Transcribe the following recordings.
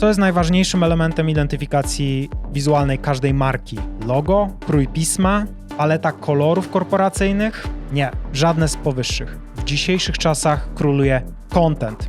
Co jest najważniejszym elementem identyfikacji wizualnej każdej marki? Logo, krój pisma, paleta kolorów korporacyjnych? Nie, żadne z powyższych. W dzisiejszych czasach króluje content.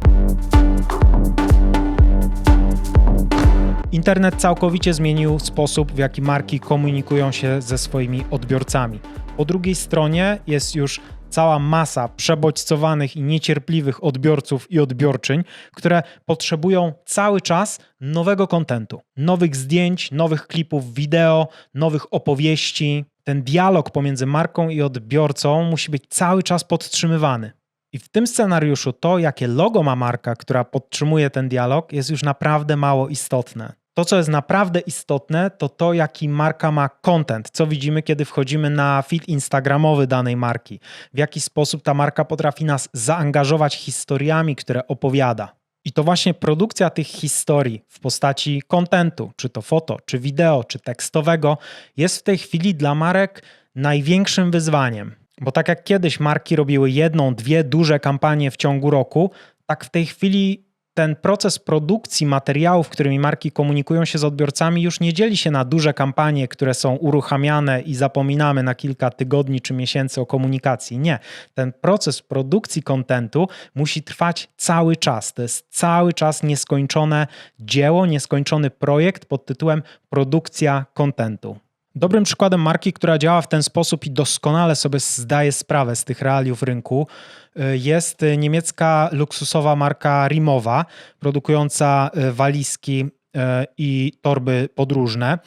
Internet całkowicie zmienił sposób, w jaki marki komunikują się ze swoimi odbiorcami. Po drugiej stronie jest już cała masa przebodźcowanych i niecierpliwych odbiorców i odbiorczyń, które potrzebują cały czas nowego kontentu, nowych zdjęć, nowych klipów wideo, nowych opowieści. Ten dialog pomiędzy marką i odbiorcą musi być cały czas podtrzymywany. I w tym scenariuszu to, jakie logo ma marka, która podtrzymuje ten dialog, jest już naprawdę mało istotne. To, co jest naprawdę istotne, to to, jaki marka ma content, co widzimy, kiedy wchodzimy na feed instagramowy danej marki, w jaki sposób ta marka potrafi nas zaangażować historiami, które opowiada. I to właśnie produkcja tych historii w postaci kontentu, czy to foto, czy wideo, czy tekstowego, jest w tej chwili dla marek największym wyzwaniem. Bo tak jak kiedyś marki robiły jedną, dwie duże kampanie w ciągu roku, tak w tej chwili ten proces produkcji materiałów, którymi marki komunikują się z odbiorcami, już nie dzieli się na duże kampanie, które są uruchamiane i zapominamy na kilka tygodni czy miesięcy o komunikacji. Nie. Ten proces produkcji kontentu musi trwać cały czas. To jest cały czas nieskończone dzieło, nieskończony projekt pod tytułem produkcja kontentu. Dobrym przykładem marki, która działa w ten sposób i doskonale sobie zdaje sprawę z tych realiów rynku, y, jest niemiecka luksusowa marka Rimowa, produkująca y, walizki y, i torby podróżne.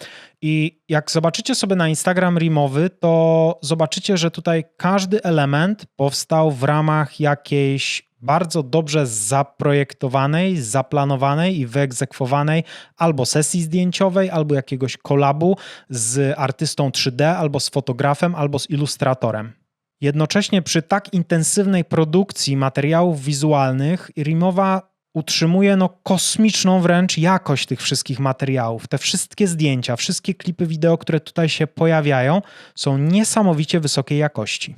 I jak zobaczycie sobie na Instagram Rimowy, to zobaczycie, że tutaj każdy element powstał w ramach jakiejś bardzo dobrze zaprojektowanej, zaplanowanej i wyegzekwowanej albo sesji zdjęciowej, albo jakiegoś kolabu z artystą 3D, albo z fotografem, albo z ilustratorem. Jednocześnie przy tak intensywnej produkcji materiałów wizualnych Rimowa utrzymuje no kosmiczną wręcz jakość tych wszystkich materiałów. Te wszystkie zdjęcia, wszystkie klipy wideo, które tutaj się pojawiają, są niesamowicie wysokiej jakości.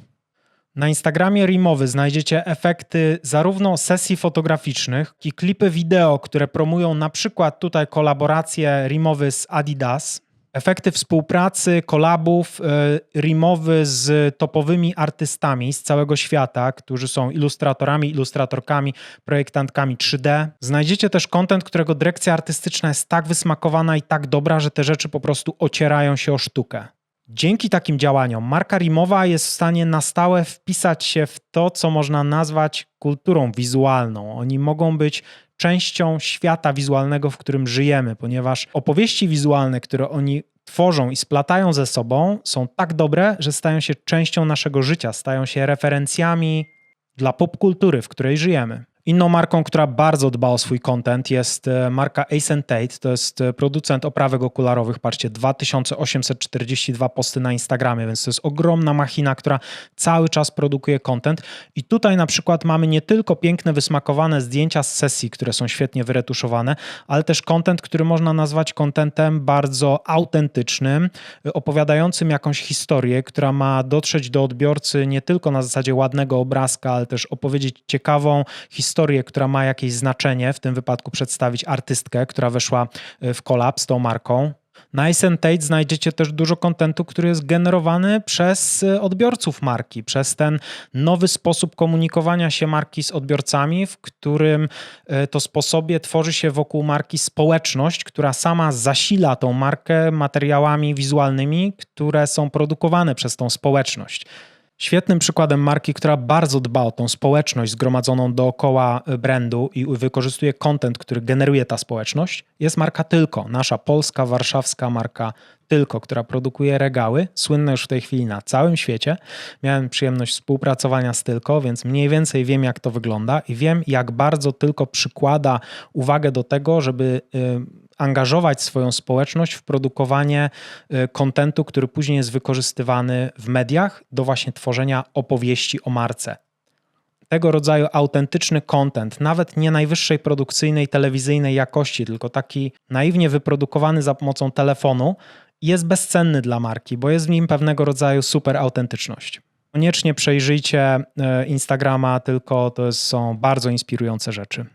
Na Instagramie Rimowy znajdziecie efekty zarówno sesji fotograficznych, jak i klipy wideo, które promują na przykład tutaj kolaborację Rimowy z Adidas, efekty współpracy, kolabów y, Rimowy z topowymi artystami z całego świata, którzy są ilustratorami, ilustratorkami, projektantkami 3D. Znajdziecie też kontent, którego dyrekcja artystyczna jest tak wysmakowana i tak dobra, że te rzeczy po prostu ocierają się o sztukę. Dzięki takim działaniom marka Rimowa jest w stanie na stałe wpisać się w to, co można nazwać kulturą wizualną. Oni mogą być częścią świata wizualnego, w którym żyjemy, ponieważ opowieści wizualne, które oni tworzą i splatają ze sobą, są tak dobre, że stają się częścią naszego życia, stają się referencjami dla popkultury, w której żyjemy. Inną marką, która bardzo dba o swój content jest e, marka Ace Tate. To jest e, producent oprawek okularowych. Patrzcie, 2842 posty na Instagramie, więc to jest ogromna machina, która cały czas produkuje content. I tutaj na przykład mamy nie tylko piękne, wysmakowane zdjęcia z sesji, które są świetnie wyretuszowane, ale też content, który można nazwać contentem bardzo autentycznym, e, opowiadającym jakąś historię, która ma dotrzeć do odbiorcy nie tylko na zasadzie ładnego obrazka, ale też opowiedzieć ciekawą historię historię, która ma jakieś znaczenie, w tym wypadku przedstawić artystkę, która weszła e, w kolab z tą marką. Na Tate znajdziecie też dużo kontentu, który jest generowany przez e, odbiorców marki, przez ten nowy sposób komunikowania się marki z odbiorcami, w którym e, to sposobie tworzy się wokół marki społeczność, która sama zasila tą markę materiałami wizualnymi, które są produkowane przez tą społeczność. Świetnym przykładem marki, która bardzo dba o tą społeczność zgromadzoną dookoła e, brandu i wykorzystuje content, który generuje ta społeczność, jest marka Tylko, nasza polska, warszawska marka Tylko, która produkuje regały, słynne już w tej chwili na całym świecie. Miałem przyjemność współpracowania z Tylko, więc mniej więcej wiem, jak to wygląda i wiem, jak bardzo Tylko przykłada uwagę do tego, żeby e, angażować swoją społeczność w produkowanie y, kontentu, który później jest wykorzystywany w mediach do właśnie tworzenia opowieści o marce. Tego rodzaju autentyczny content, nawet nie najwyższej produkcyjnej, telewizyjnej jakości, tylko taki naiwnie wyprodukowany za pomocą telefonu, jest bezcenny dla marki, bo jest w nim pewnego rodzaju super autentyczność. Koniecznie przejrzyjcie y, Instagrama, tylko to są bardzo inspirujące rzeczy.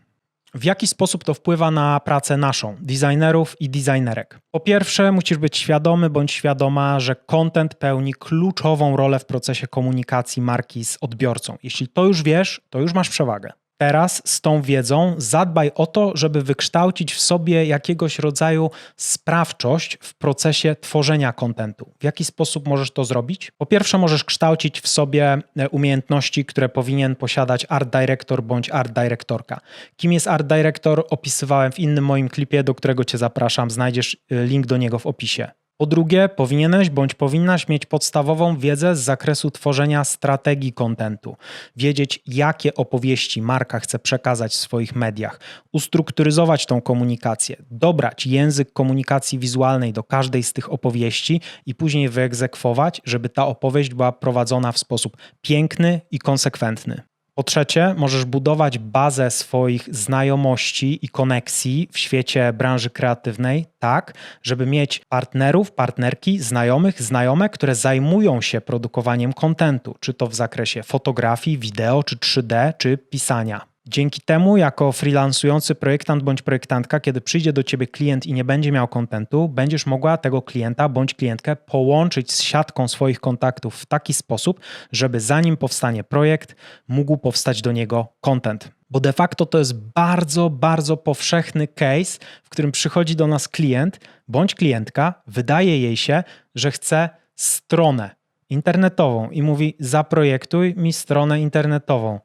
W jaki sposób to wpływa na pracę naszą, designerów i designerek? Po pierwsze, musisz być świadomy bądź świadoma, że content pełni kluczową rolę w procesie komunikacji marki z odbiorcą. Jeśli to już wiesz, to już masz przewagę. Teraz z tą wiedzą zadbaj o to, żeby wykształcić w sobie jakiegoś rodzaju sprawczość w procesie tworzenia kontentu. W jaki sposób możesz to zrobić? Po pierwsze, możesz kształcić w sobie e, umiejętności, które powinien posiadać art director bądź art dyrektorka. Kim jest art director? Opisywałem w innym moim klipie, do którego Cię zapraszam. Znajdziesz e, link do niego w opisie. Po drugie, powinieneś bądź powinnaś mieć podstawową wiedzę z zakresu tworzenia strategii kontentu. Wiedzieć, jakie opowieści marka chce przekazać w swoich mediach, ustrukturyzować tą komunikację, dobrać język komunikacji wizualnej do każdej z tych opowieści i później wyegzekwować, żeby ta opowieść była prowadzona w sposób piękny i konsekwentny. Po trzecie, możesz budować bazę swoich znajomości i koneksji w świecie branży kreatywnej, tak, żeby mieć partnerów, partnerki, znajomych, znajome, które zajmują się produkowaniem kontentu, czy to w zakresie fotografii, wideo, czy 3D, czy pisania. Dzięki temu, jako freelansujący projektant bądź projektantka, kiedy przyjdzie do ciebie klient i nie będzie miał kontentu, będziesz mogła tego klienta bądź klientkę połączyć z siatką swoich kontaktów w taki sposób, żeby zanim powstanie projekt, mógł powstać do niego content. Bo de facto to jest bardzo, bardzo powszechny case, w którym przychodzi do nas klient bądź klientka, wydaje jej się, że chce stronę internetową i mówi: Zaprojektuj mi stronę internetową.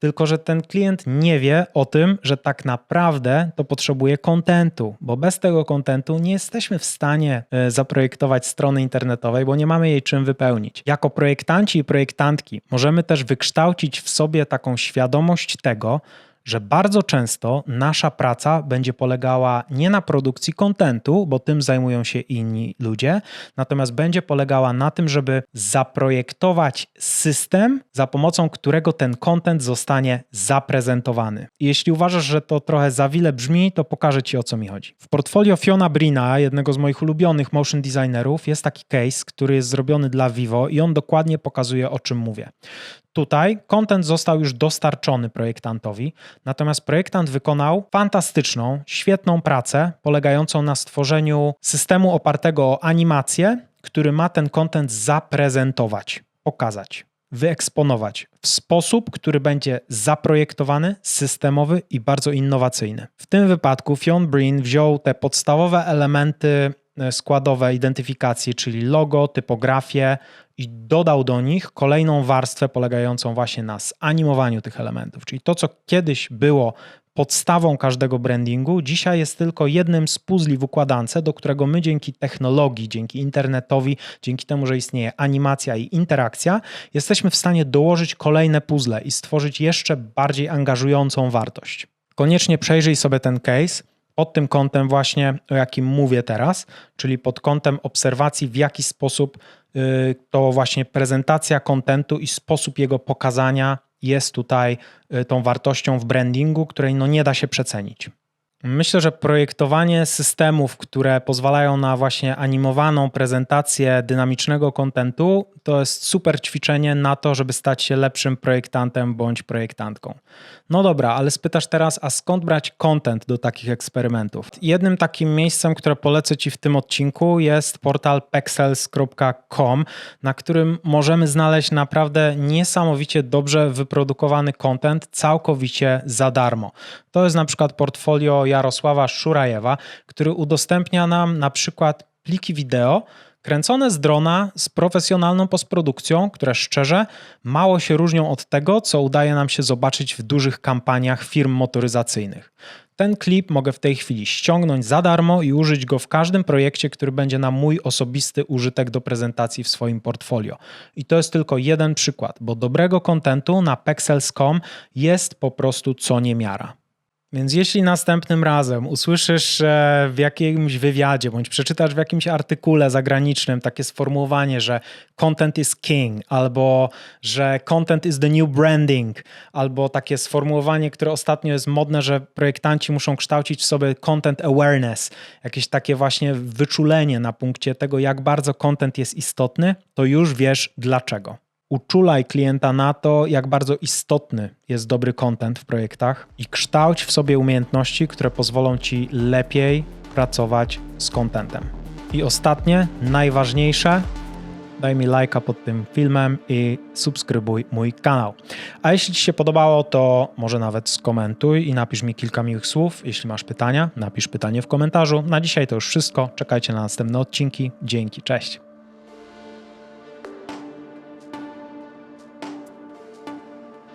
Tylko, że ten klient nie wie o tym, że tak naprawdę to potrzebuje kontentu, bo bez tego kontentu nie jesteśmy w stanie e, zaprojektować strony internetowej, bo nie mamy jej czym wypełnić. Jako projektanci i projektantki możemy też wykształcić w sobie taką świadomość tego, że bardzo często nasza praca będzie polegała nie na produkcji kontentu, bo tym zajmują się inni ludzie, natomiast będzie polegała na tym, żeby zaprojektować system, za pomocą którego ten kontent zostanie zaprezentowany. Jeśli uważasz, że to trochę za wiele brzmi, to pokażę Ci o co mi chodzi. W portfolio Fiona Brina, jednego z moich ulubionych motion designerów, jest taki case, który jest zrobiony dla Vivo i on dokładnie pokazuje o czym mówię. Tutaj kontent został już dostarczony projektantowi, natomiast projektant wykonał fantastyczną, świetną pracę polegającą na stworzeniu systemu opartego o animację, który ma ten kontent zaprezentować, pokazać, wyeksponować w sposób, który będzie zaprojektowany, systemowy i bardzo innowacyjny. W tym wypadku Fionn Breen wziął te podstawowe elementy składowe identyfikacji, czyli logo, typografię, i dodał do nich kolejną warstwę polegającą właśnie na zanimowaniu tych elementów. Czyli to, co kiedyś było podstawą każdego brandingu, dzisiaj jest tylko jednym z puzli w układance, do którego my dzięki technologii, dzięki internetowi, dzięki temu, że istnieje animacja i interakcja, jesteśmy w stanie dołożyć kolejne puzzle i stworzyć jeszcze bardziej angażującą wartość. Koniecznie przejrzyj sobie ten case, pod tym kątem właśnie, o jakim mówię teraz, czyli pod kątem obserwacji, w jaki sposób y, to właśnie prezentacja kontentu i sposób jego pokazania jest tutaj y, tą wartością w brandingu, której no nie da się przecenić. Myślę, że projektowanie systemów, które pozwalają na właśnie animowaną prezentację dynamicznego kontentu, to jest super ćwiczenie na to, żeby stać się lepszym projektantem bądź projektantką. No dobra, ale spytasz teraz, a skąd brać content do takich eksperymentów? Jednym takim miejscem, które polecę Ci w tym odcinku jest portal pexels.com, na którym możemy znaleźć naprawdę niesamowicie dobrze wyprodukowany content całkowicie za darmo. To jest na przykład portfolio Jarosława Szurajewa, który udostępnia nam na przykład pliki wideo, kręcone z drona z profesjonalną postprodukcją, które szczerze mało się różnią od tego, co udaje nam się zobaczyć w dużych kampaniach firm motoryzacyjnych. Ten klip mogę w tej chwili ściągnąć za darmo i użyć go w każdym projekcie, który będzie na mój osobisty użytek do prezentacji w swoim portfolio. I to jest tylko jeden przykład, bo dobrego kontentu na pexels.com jest po prostu co niemiara. Więc jeśli następnym razem usłyszysz w jakimś wywiadzie bądź przeczytasz w jakimś artykule zagranicznym takie sformułowanie, że content is king, albo że content is the new branding, albo takie sformułowanie, które ostatnio jest modne, że projektanci muszą kształcić w sobie content awareness, jakieś takie właśnie wyczulenie na punkcie tego, jak bardzo content jest istotny, to już wiesz dlaczego. Uczulaj klienta na to, jak bardzo istotny jest dobry content w projektach i kształć w sobie umiejętności, które pozwolą ci lepiej pracować z contentem. I ostatnie, najważniejsze, daj mi lajka pod tym filmem i subskrybuj mój kanał. A jeśli Ci się podobało, to może nawet skomentuj i napisz mi kilka miłych słów. Jeśli masz pytania, napisz pytanie w komentarzu. Na dzisiaj to już wszystko. Czekajcie na następne odcinki. Dzięki, cześć.